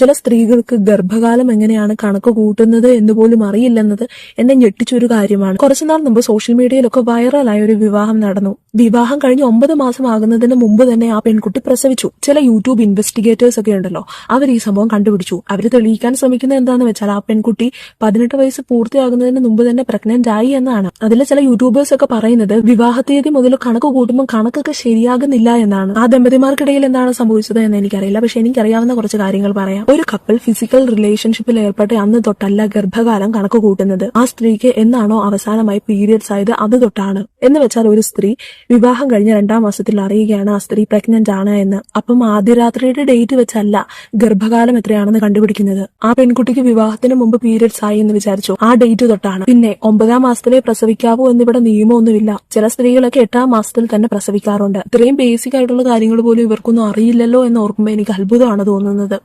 ചില സ്ത്രീകൾക്ക് ഗർഭകാലം എങ്ങനെയാണ് കണക്ക് കൂട്ടുന്നത് എന്ന് പോലും അറിയില്ലെന്നത് എന്നെ ഞെട്ടിച്ചൊരു കാര്യമാണ്. കുറച്ചുനാൾ മുമ്പ് സോഷ്യൽ മീഡിയയിലൊക്കെ വൈറലായ ഒരു വിവാഹം നടന്നു. വിവാഹം കഴിഞ്ഞ് ഒമ്പത് മാസം ആകുന്നതിന് മുമ്പ് തന്നെ ആ പെൺകുട്ടി പ്രസവിച്ചു. ചില യൂട്യൂബ് ഇൻവെസ്റ്റിഗേറ്റേഴ്സ് ഒക്കെ ഉണ്ടല്ലോ അവർ ഈ സംഭവം കണ്ടുപിടിച്ചു. അവർ തെളിയിക്കാൻ ശ്രമിക്കുന്നത് എന്താണെന്ന് വെച്ചാൽ ആ പെൺകുട്ടി പതിനെട്ട് വയസ്സ് പൂർത്തിയാകുന്നതിന് മുമ്പ് തന്നെ പ്രഗ്നന്റ് ആയി എന്നാണ്. അതിൽ ചില യൂട്യൂബേഴ്സ് ഒക്കെ പറയുന്നത് വിവാഹ തീയതി മുതൽ കണക്ക് കൂട്ടുമ്പോൾ കണക്കൊക്കെ ശരിയാകുന്നില്ല എന്നാണ്. ആ ദമ്പതിമാർക്കിടയിൽ എന്താണ് സംഭവിച്ചത് എന്ന് എനിക്കറിയില്ല. പക്ഷെ എനിക്കറിയാവുന്ന കുറച്ച് കാര്യങ്ങൾ പറയാം. ഒരു കപ്പിൾ ഫിസിക്കൽ റിലേഷൻഷിപ്പിൽ ഏർപ്പെട്ട് അന്ന് തൊട്ടല്ല ഗർഭകാലം കണക്ക് കൂട്ടുന്നത്. ആ സ്ത്രീക്ക് എന്നാണോ അവസാനമായി പീരിയഡ്സ് ആയത് അത് തൊട്ടാണ്. എന്ന് വെച്ചാൽ ഒരു സ്ത്രീ വിവാഹം കഴിഞ്ഞ രണ്ടാം മാസത്തിൽ അറിയുകയാണ് ആ സ്ത്രീ പ്രഗ്നന്റ് ആണ് എന്ന്. അപ്പം ആദ്യ രാത്രിയുടെ ഡേറ്റ് വെച്ചല്ല ഗർഭകാലം എത്രയാണെന്ന് കണ്ടുപിടിക്കുന്നത്. ആ പെൺകുട്ടിക്ക് വിവാഹത്തിന് മുമ്പ് പീരിയഡ്സ് ആയി എന്ന് വിചാരിച്ചു. ആ ഡേറ്റ് തൊട്ടാണ്. പിന്നെ ഒമ്പതാം മാസത്തിലെ പ്രസവിക്കാവൂ എന്നിവിടെ നിയമമൊന്നുമില്ല. ചില സ്ത്രീകളൊക്കെ എട്ടാം മാസത്തിൽ തന്നെ പ്രസവിക്കാറുണ്ട്. ഇത്രയും ബേസിക് ആയിട്ടുള്ള കാര്യങ്ങൾ പോലും ഇവർക്കൊന്നും അറിയില്ലല്ലോ എന്ന് ഓർക്കുമ്പോൾ എനിക്ക് അത്ഭുതമാണ് തോന്നുന്നത്.